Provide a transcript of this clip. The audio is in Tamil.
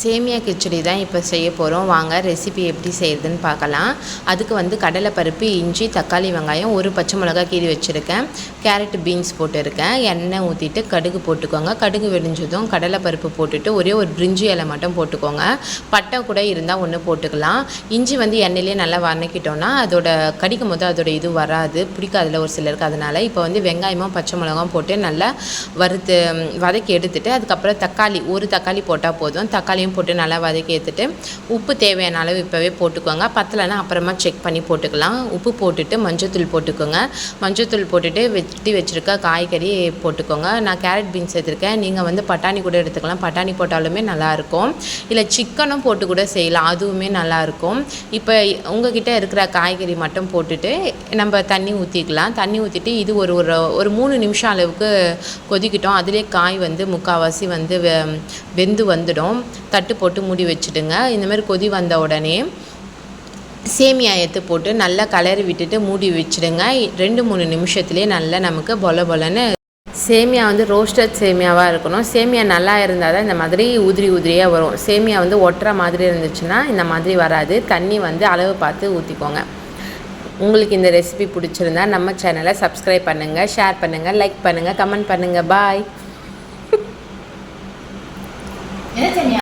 சேமியா கிச்சடி தான் இப்போ செய்ய போகிறோம் வாங்க ரெசிபி எப்படி செய்கிறதுன்னு பார்க்கலாம். அதுக்கு வந்து கடலைப்பருப்பு இஞ்சி தக்காளி வெங்காயம் ஒரு பச்சை மிளகா கீறி வச்சுருக்கேன். கேரட் பீன்ஸ் போட்டிருக்கேன். எண்ணெய் ஊற்றிட்டு கடுகு போட்டுக்கோங்க. கடுகு வெடிஞ்சதும் கடலைப்பருப்பு போட்டுட்டு ஒரே ஒரு பிரிஞ்சி இலை மட்டும் போட்டுக்கோங்க. பட்டை கூட இருந்தால் ஒன்று போட்டுக்கலாம். இஞ்சி வந்து எண்ணெயிலே நல்லா வதக்கிட்டோன்னா அதோட கடிக்கும் போது அதோட இது வராது. பிடிக்காதுல ஒரு சிலருக்கு. அதனால் இப்போ வந்து வெங்காயமும் பச்சை மிளகாவும் போட்டு நல்லா வறுத்து வதக்கி எடுத்துட்டு அதுக்கப்புறம் தக்காளி ஒரு தக்காளி போட்டால் போதும். எல்லாத்தையும் போட்டு நல்லா வதக்கி எடுத்துட்டு உப்பு தேவையான அளவு இப்போவே போட்டுக்கோங்க. பத்தலைன்னா அப்புறமா செக் பண்ணி போட்டுக்கலாம். உப்பு போட்டுட்டு மஞ்சத்தூள் போட்டுக்கோங்க. மஞ்சத்தூள் போட்டுட்டு வெட்டி வச்சுருக்க காய்கறி போட்டுக்கோங்க. நான் கேரட் பீன்ஸ் எடுத்துருக்கேன். நீங்கள் வந்து பட்டாணி கூட எடுத்துக்கலாம். பட்டாணி போட்டாலுமே நல்லாயிருக்கும் இல்லை சிக்கனும் போட்டு கூட செய்யலாம். அதுவுமே நல்லாயிருக்கும் இப்போ உங்ககிட்ட இருக்கிற காய்கறி மட்டும் போட்டுட்டு நம்ம தண்ணி ஊற்றிக்கலாம் தண்ணி ஊற்றிட்டு இது ஒரு ஒரு ஒரு மூணு நிமிஷம் அளவுக்கு கொதிக்கிட்டோம். அதிலே காய் வந்து முக்கால்வாசி வந்து வெ வெந்து வந்துடும். தட்டு போட்டு மூடி வச்சுடுங்க. இந்தமாதிரி கொதி வந்த உடனே சேமியா எடுத்து போட்டு நல்லா கலரி விட்டுட்டு மூடி வச்சுடுங்க. ரெண்டு மூணு நிமிஷத்துலேயே நல்லா நமக்கு பொல பொலன்னு சேமியா வந்து ரோஸ்டட் சேமியாவாக இருக்கணும். சேமியா நல்லா இருந்தால் தான் இந்த மாதிரி உதிரி உதிரியாக வரும். சேமியா வந்து ஒட்டுற மாதிரி இருந்துச்சுன்னா இந்த மாதிரி வராது. தண்ணி வந்து அளவு பார்த்து ஊற்றிக்கோங்க உங்களுக்கு இந்த ரெசிபி பிடிச்சிருந்தா நம்ம சேனலை சப்ஸ்கிரைப் பண்ணுங்கள் ஷேர் பண்ணுங்கள் லைக் பண்ணுங்கள் கமெண்ட் பண்ணுங்கள் பாய்